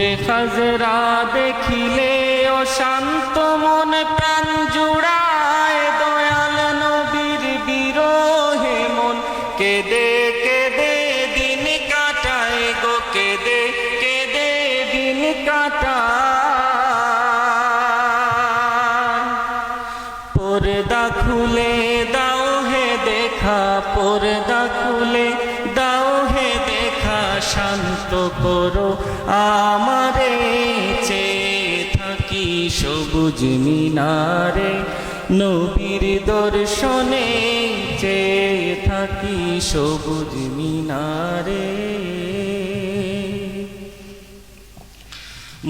উটে খাজরা দেখিলে ও শান্ত মন প্রাণ জুড়ায় দয়াল নবীর বিরহে মন। কেদে কেদে দিন কাটায় গো, কেদে কেদে দিন কাটায়। পর্দা খুলে দাও হে দেখা, পর্দা খুলে শান্ত করো। আমারে চেয়ে থাকি সবুজ মিনারে। নবীর দর্শনে চেয়ে থাকি সবুজ মিনারে।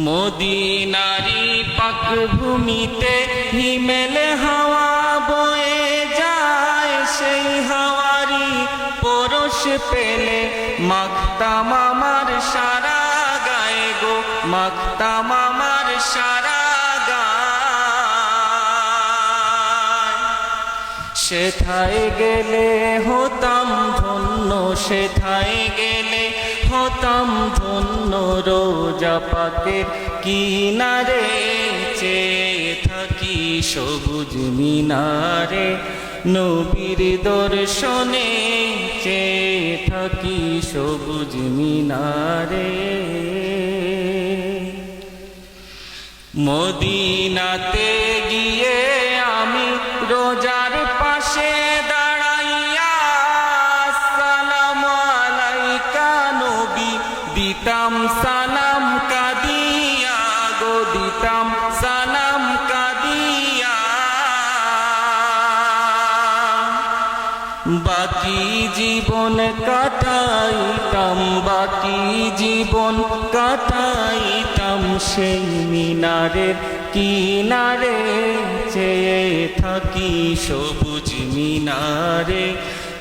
মদিনারি পাক ভূমিতে হিমেল হাওয়া পেলে মাখতাম আমার সারা গায়ে গো, মাখতাম আমার সারা সেথায় গেলে হতাম ধন্য, সেথায় গেলে হতাম ধন্য, রোজা পাকের কিনারে চেয়ে থাকি সবুজ মিনারে। নবীর দর্শনে চেয়ে থাকি সবুজ মিনারে। মদিনাতে গিয়ে আমি রোজার পাশে দাঁড়াইয়া সালাম আলাইকা নবী, দিতাম সালাম। বাকি জীবন কাটাইতাম, বাকি জীবন কাটাইতাম সেই মিনারের কিনারে। চেয়ে থাকি সবুজ মিনারে,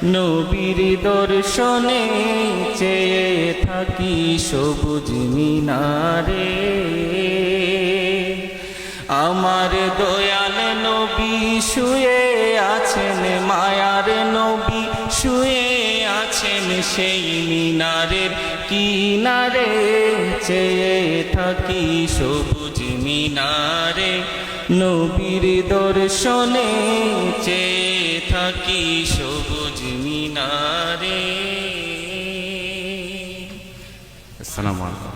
নবীর দর্শনে। চেয়ে থাকি সবুজ মিনারে। আমার দয়াল নবী শুয়ে শুয়ে আছেন সেই মিনারের কিনারে, চেয়ে থাকি সবুজ মিনারে। নবীর দর্শনে চেয়ে থাকি সবুজ মিনারে। আসসালামু আলাইকুম।